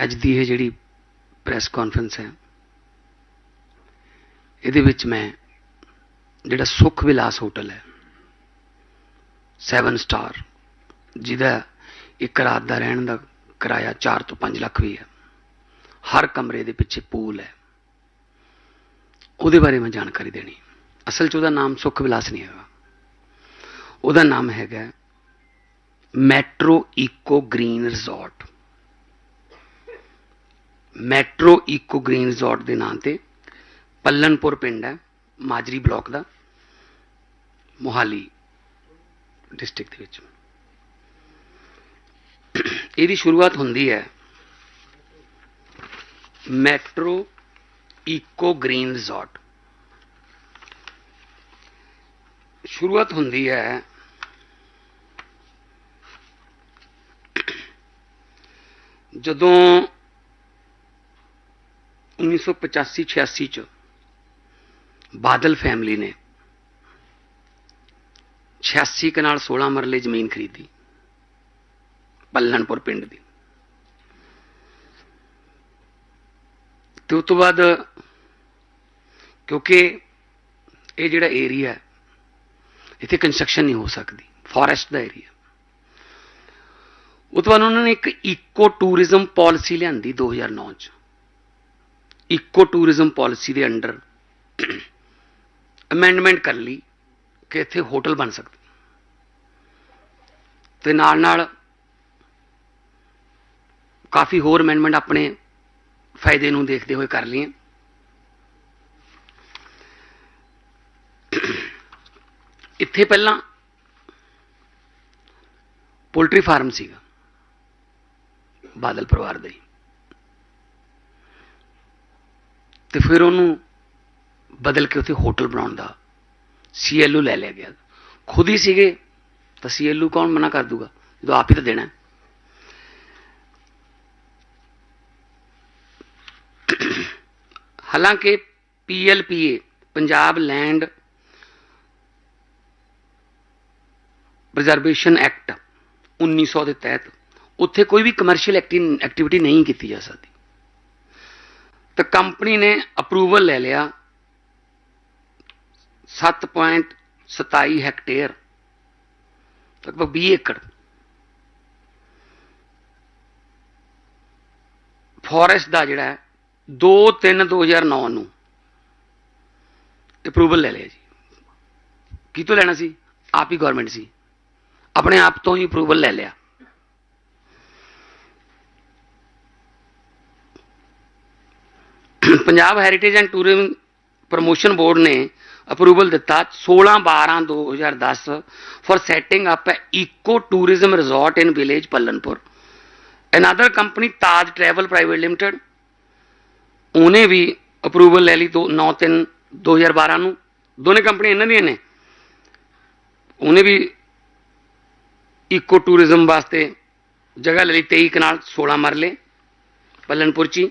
ਅੱਜ ਦੀ ਇਹ ਜਿਹੜੀ ਪ੍ਰੈਸ ਕਾਨਫਰੰਸ ਹੈ, ਇਹਦੇ ਵਿੱਚ ਮੈਂ ਜਿਹੜਾ ਸੁਖ ਵਿਲਾਸ ਹੋਟਲ ਹੈ 7 ਸਟਾਰ ਜਿਹਦਾ ਇੱਕ ਰਾਤ ਦਾ ਰਹਿਣ ਦਾ ਕਿਰਾਇਆ 4 ਤੋਂ 5 ਲੱਖ ਵੀ ਹੈ, ਹਰ ਕਮਰੇ ਦੇ ਪਿੱਛੇ ਪੂਲ ਹੈ। ਉਹਦੇ ਬਾਰੇ ਮੈਂ ਜਾਣਕਾਰੀ ਦੇਣੀ ਅਸਲ 'ਚ ਉਹਦਾ ਨਾਮ ਸੁਖ ਵਿਲਾਸ ਨਹੀਂ ਹੈਗਾ। ਉਹਦਾ ਨਾਮ ਹੈਗਾ Metro Eco Green Resort. Metro Eco Green Resort ਦੇ ਨਾਂ ਤੇ ਪੱਲਨਪੁਰ ਪਿੰਡ ਹੈ, ਮਾਜਰੀ ਬਲਾਕ ਦਾ, ਮੋਹਾਲੀ ਡਿਸਟ੍ਰਿਕਟ ਦੇ ਵਿੱਚ। ਇਹਦੀ ਸ਼ੁਰੂਆਤ ਹੁੰਦੀ ਹੈ ਮੈਟਰੋ ਈਕੋ ਗ੍ਰੀਨ ਰਿਜ਼ੋਰਟ। ਸ਼ੁਰੂਆਤ ਹੁੰਦੀ ਹੈ ਜਦੋਂ 1985-86 ਚ ਬਾਦਲ ਫੈਮਿਲੀ ਨੇ 86 ਕਨਾਲ 16 ਮਰਲੇ ਜ਼ਮੀਨ ਖਰੀਦੀ, ਪੱਲਣਪੁਰ ਪਿੰਡ ਦੀ। ਤੇ ਉਸ ਤੋਂ ਬਾਅਦ ਕਿਉਂਕਿ ਇਹ ਜਿਹੜਾ ਏਰੀਆ ਹੈ, ਇੱਥੇ ਕੰਸਟਰਕਸ਼ਨ ਨਹੀਂ ਹੋ ਸਕਦੀ ਫੋਰੈਸਟ ਦਾ ਏਰੀਆ ਉਹ ਤੋਂ ਬਾਅਦ ਉਹਨਾਂ ਨੇ ਇੱਕ ਇਕੋ ਟੂਰਿਜ਼ਮ ਪਾਲਿਸੀ ਲਿਆਂਦੀ 2009 ਚ। ਇਕੋ ਟੂਰਿਜ਼ਮ ਪਾਲਿਸੀ ਦੇ ਅੰਡਰ ਅਮੈਂਡਮੈਂਟ ਕਰ ਲਈ ਕਿ ਇੱਥੇ ਹੋਟਲ ਬਣ ਸਕਦੇ। ਤੇ ਨਾਲ ਨਾਲ ਕਾਫੀ ਹੋਰ ਅਮੈਂਡਮੈਂਟ ਆਪਣੇ ਫਾਇਦੇ ਨੂੰ ਦੇਖਦੇ ਹੋਏ ਕਰ ਲਈਆਂ। ਇੱਥੇ ਪਹਿਲਾਂ ਪੋਲਟਰੀ ਫਾਰਮ ਸੀਗਾ, ਬਾਦਲ ਪਰਿਵਾਰ ਦਾ ਹੀ ਤੇ ਫਿਰ ਉਹਨੂੰ ਬਦਲ ਕੇ ਉੱਥੇ ਹੋਟਲ ਬਣਾਉਣ ਦਾ ਸੀਐਲਯੂ ਲੈ ਲਿਆ ਗਿਆ। ਖੁਦ ਹੀ ਸੀਗੇ, ਤਾਂ ਸੀਐਲਯੂ ਕੌਣ ਮਨਾ ਕਰ ਦੂਗਾ? ਜਦੋਂ ਆਪ ਹੀ ਤਾਂ ਦੇਣਾ ਹੈ। ਹਾਲਾਂਕਿ PLPA Punjab land preservation act 1900 ਦੇ ਤਹਿਤ ਉੱਥੇ ਕੋਈ ਵੀ ਕਮਰਸ਼ੀਅਲ ਐਕਟੀਵਿਟੀ ਨਹੀਂ ਕੀਤੀ ਜਾ ਸਕਦੀ। ਤਾਂ ਕੰਪਨੀ ਨੇ ਅਪਰੂਵਲ ਲੈ ਲਿਆ 7.27 ਹੈਕਟੇਅਰ ਲਗਭਗ 20 ਏਕੜ। ਫੋਰੈਸਟ ਦਾ ਜਿਹੜਾ ਹੈ 2 3 2009 ਨੂੰ ਅਪਰੂਵਲ ਲੈ ਲਿਆ ਜੀ। ਕੀ ਤੋਂ ਲੈਣਾ ਸੀ? ਆਪ ਹੀ ਗਵਰਨਮੈਂਟ ਸੀ। ਆਪਣੇ ਆਪ ਤੋਂ ਹੀ ਅਪਰੂਵਲ ਲੈ ਲਿਆ। Punjab heritage and tourism promotion board ਨੇ ਅਪਰੂਵਲ ਦਿੱਤਾ 16 12 2010 for setting up a eco tourism resort in village Pallanpur another company Taj travel private limited ਉਹਨੇ ਵੀ ਅਪਰੂਵਲ ਲੈ ਲਈ 9 3 2012 ਨੂੰ। ਦੋਨੇ ਕੰਪਨੀ ਇਹਨਾਂ ਦੀਆਂ ਨੇ। ਉਹਨੇ ਵੀ ਇਕੋ ਟੂਰਿਜ਼ਮ ਵਾਸਤੇ ਜਗ੍ਹਾ ਲੈ ਲਈ 23 ਕਨਾਲ 16 ਮਰਲੇ ਪੱਲਨਪੁਰ ਚ ਹੀ।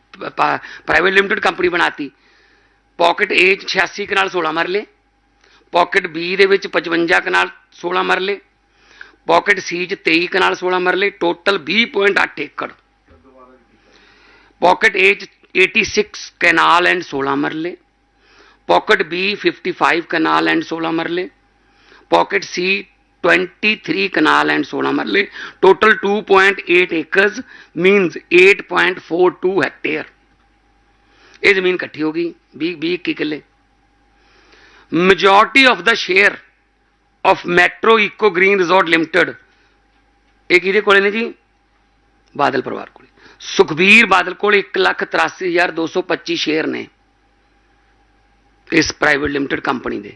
ਪ੍ਰਾਈਵੇਟ ਲਿਮਟਿਡ ਕੰਪਨੀ ਬਣਾਤੀ। ਪਾਕਟ ਏ 'ਚ 86 ਕਨਾਲ 16 ਮਰਲੇ ਪਾਕਟ ਬੀ ਦੇ ਵਿੱਚ 55 ਕਨਾਲ 16 ਮਰਲੇ ਪਾਕਟ ਸੀ 'ਚ 23 ਕਨਾਲ 16 ਮਰਲੇ ਟੋਟਲ 20.8 ਏਕੜ। ਪਾਕਟ ਏ 'ਚ 86 ਕਨਾਲ ਐਂਡ 16 ਮਰਲੇ ਪਾਕਟ B 55 ਕਨਾਲ ਐਂਡ 16 ਮਰਲੇ ਪਾਕਟ ਸੀ 23 ਕਨਾਲ ਐਂਡ 16 ਮਰਲੇ ਟੋਟਲ 2.8 ਏਕਰਸ ਮੀਨਸ 8.42 ਹੈਕਟੇਅਰ ਇਹ ਜ਼ਮੀਨ ਇਕੱਠੀ ਹੋ ਗਈ 20 20 21 ਕਿੱਲੇ majority of the share of Metro Eco Green Resort limited ਇਹ ਕਿਹਦੇ ਕੋਲੇ ਨੇ ਜੀ ਬਾਦਲ ਪਰਿਵਾਰ ਕੋਲੇ ਸੁਖਬੀਰ ਬਾਦਲ ਕੋਲ 183225 ਸ਼ੇਅਰ ਨੇ ਇਸ ਪ੍ਰਾਈਵੇਟ ਲਿਮਟਿਡ ਕੰਪਨੀ ਦੇ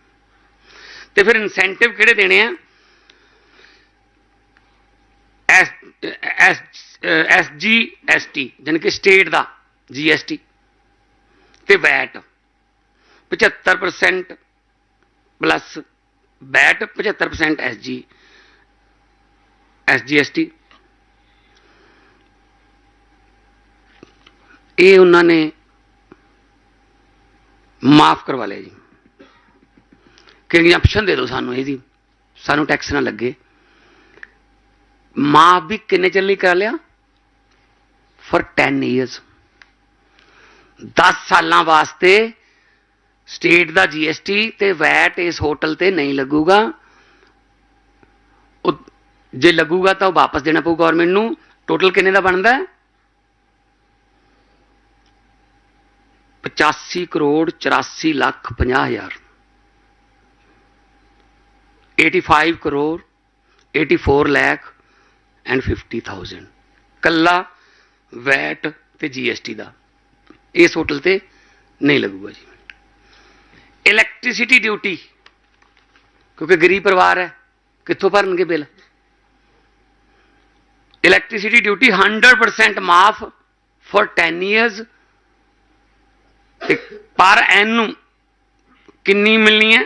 ਤੇ ਫਿਰ ਇਨਸੈਂਟਿਵ ਕਿਹੜੇ ਦੇਣੇ ਆ? S S S G S T ਜਾਣੀ ਕਿ ਸਟੇਟ ਦਾ ਜੀ ਐਸ ਟੀ ਤੇ VAT 75% plus VAT 75% S G S G S T ਇਹ ਉਹਨਾਂ ਨੇ ਮਾਫ ਕਰਵਾ ਲਿਆ ਜੀ। ਕਿ ਐਗਜ਼ੈਂਪਸ਼ਨ ਦੇ ਦਿਓ ਸਾਨੂੰ ਇਹਦੀ? ਸਾਨੂੰ ਟੈਕਸ ਨਾ ਲੱਗੇ। ਮਾਫ ਵੀ ਕਿੰਨੇ ਚਿਰ ਲਈ ਕਰ ਲਿਆ? ਫॉर 10 ਇਅਰਸ 10 ਸਾਲਾਂ ਵਾਸਤੇ ਸਟੇਟ ਦਾ ਜੀਐਸਟੀ ਤੇ ਵੈਟ ਇਸ ਹੋਟਲ ਤੇ ਨਹੀਂ ਲੱਗੂਗਾ। ਉਹ ਜੇ ਲੱਗੂਗਾ ਤਾਂ ਉਹ ਵਾਪਸ ਦੇਣਾ ਪਊ ਗਵਰਨਮੈਂਟ ਨੂੰ। ਟੋਟਲ ਕਿੰਨੇ ਦਾ ਬਣਦਾ? ਹੈ 85 ਕਰੋੜ 84 ਲੱਖ 50 ਹਜ਼ਾਰ। 85 ਕਰੋੜ 84 ਲੱਖ ਐਂਡ 50000 ਕੱਲਾ ਵੈਟ ਤੇ ਜੀਐਸਟੀ ਦਾ। ਇਸ ਹੋਟਲ ਤੇ ਨਹੀਂ ਲੱਗੂਗਾ ਜੀ। ਇਲੈਕਟ੍ਰਿਸਿਟੀ ਡਿਊਟੀ ਕਿਉਂਕਿ ਗਰੀਬ ਪਰਿਵਾਰ ਹੈ, ਕਿੱਥੋਂ ਭਰਨਗੇ ਬਿੱਲ? ਇਲੈਕਟ੍ਰਿਸਿਟੀ ਡਿਊਟੀ 100% ਮਾਫ ਫॉर 10 ਇਅਰਸ ਪਰ ਪਰ ਨੂੰ ਕਿੰਨੀ ਮਿਲਣੀ ਹੈ?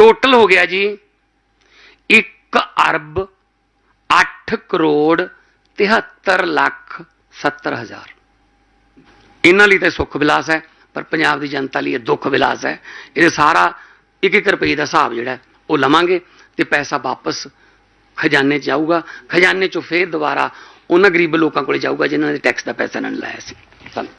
ਟੋਟਲ ਹੋ ਗਿਆ ਜੀ 1 ਅਰਬ 8 ਕਰੋੜ 73 ਲੱਖ 70 ਹਜ਼ਾਰ। ਇਹਨਾਂ ਲਈ ਤਾਂ ਸੁੱਖ ਵਿਲਾਸ ਹੈ, ਪਰ ਪੰਜਾਬ ਦੀ ਜਨਤਾ ਲਈ ਇਹ ਦੁੱਖ ਵਿਲਾਸ ਹੈ। ਇਹ ਸਾਰਾ ਇੱਕ ਇੱਕ ਰੁਪਏ ਦਾ ਹਿਸਾਬ ਜਿਹੜਾ ਉਹ ਲਵਾਂਗੇ ਤੇ ਪੈਸਾ ਵਾਪਸ ਖਜ਼ਾਨੇ 'ਚ ਆਊਗਾ ਖਜ਼ਾਨੇ 'ਚੋਂ ਫੇਰ ਦੁਬਾਰਾ ਉਹਨਾਂ ਗਰੀਬ ਲੋਕਾਂ ਕੋਲ ਜਾਊਗਾ, ਜਿਨ੍ਹਾਂ ਨੇ ਟੈਕਸ ਦਾ ਪੈਸਾ ਨਹੀਂ ਲਾਇਆ ਸੀ।